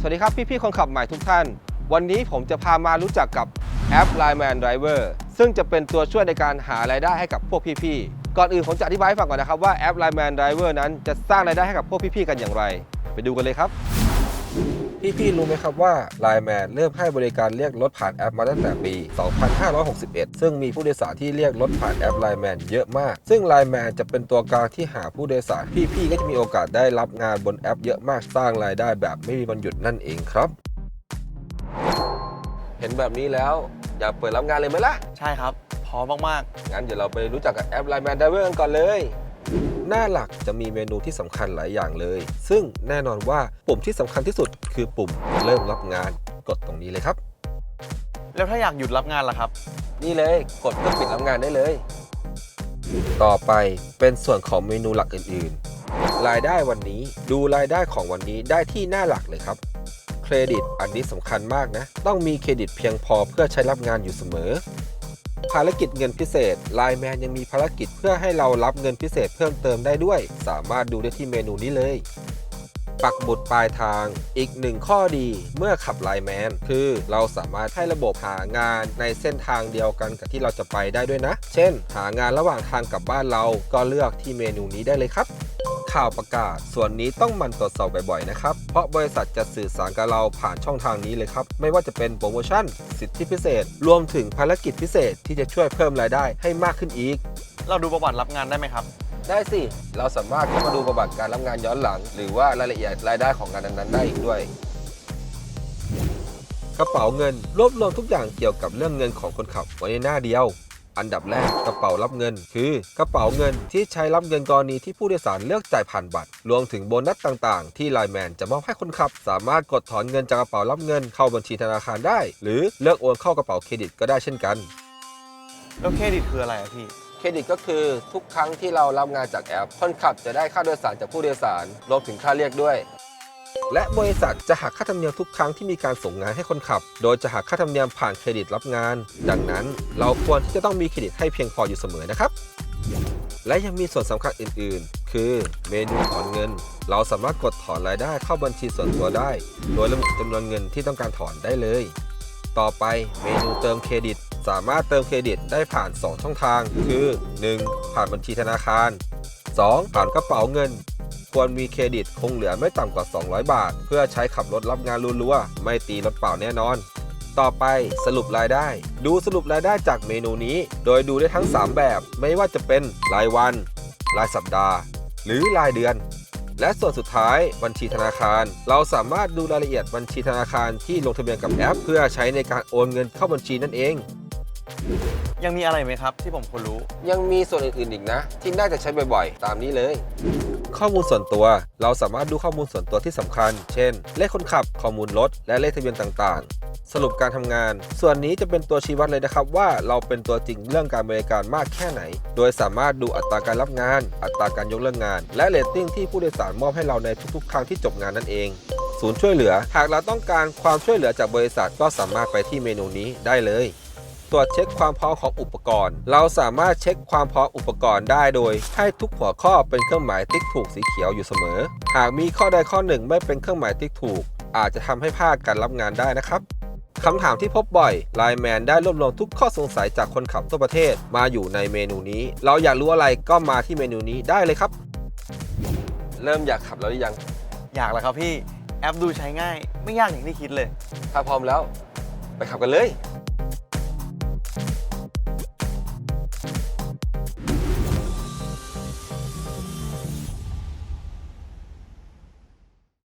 สวัสดีครับพี่ๆคนขับใหม่ทุกท่าน วันนี้ผมจะพามารู้จักกับแอป Line Man Driver ซึ่งจะเป็นตัวช่วยในการหารายได้ให้กับพวกพี่ๆ ก่อนอื่นผมจะอธิบายให้ฟังก่อนนะครับว่าแอป Line Man Driver นั้นจะสร้างรายได้ให้กับพวกพี่ๆ กันอย่างไร ไปดูกันเลยครับ พี่ๆรู้ไหมครับว่า Line Man เริ่มให้บริการเรียกรถผ่านแอปมาตั้งแต่ปี 2561 ซึ่งมีผู้โดยสารที่เรียกรถผ่านแอป Line Man เยอะมาก ซึ่ง Line Man จะเป็นตัวกลางที่หาผู้โดยสาร พี่ๆก็จะมีโอกาสได้รับงานบนแอปเยอะมากสร้างรายได้แบบไม่มีวันหยุดนั่นเองครับ เห็นแบบนี้แล้วอยากเปิดรับงานเลยไหมล่ะ ใช่ครับ พร้อมมากงั้นเดี๋ยวเราไปรู้จักกับแอป Line Man Driver กันก่อนเลย หน้าหลักจะมีเมนูที่สำคัญหลายอย่างเลย ซึ่งแน่นอนว่าปุ่มที่สำคัญที่สุด คือปุ่มเริ่มรับงาน กดตรงนี้เลยครับๆแล้วถ้าอยากหยุดรับงานล่ะครับ นี่เลยกดเพื่อปิดรับงานได้เลย ต่อไปเป็นส่วนของเมนูหลักอื่นๆ รายได้วันนี้ดูรายได้ของวันนี้ได้ที่หน้าหลักเลยครับเครดิตอันนี้สำคัญมากนะ ต้องมีเครดิตเพียงพอเพื่อใช้รับงานอยู่เสมอ ภารกิจเงินพิเศษ Line Man ยังมีภารกิจเพื่อให้เรารับเงินพิเศษเพิ่มเติมได้ด้วย สามารถดูได้ที่เมนูนี้เลย ปักบุตรปลายทาง อีกหนึ่งข้อดีเมื่อขับไลแมนคือเราสามารถให้ระบบหางานในเส้นทางเดียวกันกับที่เราจะไปได้ด้วยนะ เช่น หางานระหว่างทางกลับบ้านเราก็เลือกที่เมนูนี้ได้เลยครับ ข่าวประกาศ ส่วนนี้ต้องหมันตรวจสอบบ่อยๆนะครับ เพราะบริษัทจะสื่อสารกับเราผ่านช่องทางนี้เลยครับ ไม่ว่าจะเป็นโปรโมชั่น สิทธิพิเศษ รวมถึงภารกิจพิเศษที่จะช่วยเพิ่มรายได้ให้มากขึ้นอีก เราดูประวัติรับงานได้ไหมครับ ได้สิ เราสามารถเข้ามาดูประวัติการรับงานย้อนหลัง หรือว่ารายละเอียดรายได้ของงานนั้นๆได้อีกด้วยกระเป๋าเงินรวบรวมทุกอย่างเกี่ยวกับเรื่องเงินของคนขับไว้ในหน้าเดียว อันดับแรกกระเป๋ารับเงิน คือกระเป๋าเงินที่ใช้รับเงินกรณีที่ผู้โดยสารเลือกจ่ายผ่านบัตร รวมถึงโบนัสต่างๆ ที่ไลน์แมนจะมอบให้คนขับ สามารถกดถอนเงินจากกระเป๋ารับเงินเข้าบัญชีธนาคารได้ หรือเลือกโอนเข้ากระเป๋าเครดิตก็ได้เช่นกันแล้วเครดิตคืออะไรอะพี่ เครดิตก็คือทุกครั้งที่เรารับงานจากแอปคนขับจะได้ค่าโดยสารจากผู้โดยสารรวมถึงค่าเรียกด้วย และบริษัทจะหักค่าธรรมเนียมทุกครั้งที่มีการส่งงานให้คนขับ โดยจะหักค่าธรรมเนียมผ่านเครดิตรับงาน ดังนั้น เราควรที่จะต้องมีเครดิตให้เพียงพออยู่เสมอนะครับ และยังมีส่วนสำคัญอื่น ๆ คือเมนูถอนเงิน เราสามารถกดถอนรายได้เข้าบัญชีส่วนตัวได้ โดยระบุจำนวนเงินที่ต้องการถอนได้เลย ต่อไปเมนูเติมเครดิต สามารถเติมเครดิตได้ผ่าน 2 ช่องทาง คือ 1. ผ่านบัญชีธนาคาร 2. ผ่านกระเป๋าเงิน ควรมีเครดิตคงเหลือไม่ต่ำกว่า 200 บาท เพื่อใช้ขับรถรับงานรัวๆไม่ตีรถเปล่าแน่นอน ต่อไปสรุปรายได้ ดูสรุปรายได้จากเมนูนี้ โดยดูได้ทั้ง 3 แบบ ไม่ว่าจะเป็นรายวัน รายสัปดาห์ หรือรายเดือนและส่วนสุดท้ายบัญชีธนาคาร เราสามารถดูรายละเอียดบัญชีธนาคารที่ลงทะเบียนกับแอป เพื่อใช้ในการโอนเงินเข้าบัญชีนั่นเอง ยังมีอะไรไหมครับที่ผมควรรู้ ยังมีส่วนอื่นๆอีกนะ ที่น่าจะใช้บ่อยๆ ตามนี้เลย ข้อมูลส่วนตัว เราสามารถดูข้อมูลส่วนตัวที่สำคัญ เช่น เลขคนขับ ข้อมูลรถ และเลขทะเบียนต่างๆ สรุปการทำงาน ส่วนนี้จะเป็นตัวชี้วัดเลยนะครับว่าเราเป็นตัวจริงเรื่องการบริการมากแค่ไหน โดยสามารถดูอัตราการรับงาน อัตราการยกเลิกงาน และเรตติ้งที่ผู้โดยสารมอบให้เราในทุกๆ ครั้งที่จบงานนั่นเองศูนย์ช่วยเหลือ หากเราต้องการความช่วยเหลือจากบริษัทก็สามารถไปที่เมนูนี้ได้เลย ตรวจเช็คความพร้อมของอุปกรณ์ เราสามารถเช็คความพร้อมอุปกรณ์ได้โดย ให้ทุกหัวข้อเป็นเครื่องหมายติ๊กถูกสีเขียวอยู่เสมอ หากมีข้อใดข้อหนึ่งไม่เป็นเครื่องหมายติ๊กถูก อาจจะทำให้พลาดการรับงานได้นะครับคำถามที่พบบ่อยไลน์แมนได้รวบรวมทุกข้อสงสัยจากคนขับทั่วประเทศมาอยู่ในเมนูนี้ เราอยากรู้อะไรก็มาที่เมนูนี้ได้เลยครับ เริ่มอยากขับแล้วหรือยัง อยากแล้วครับพี่ แอปดูใช้ง่าย ไม่ยากอย่างที่คิดเลย ถ้าพร้อมแล้ว ไปขับกันเลย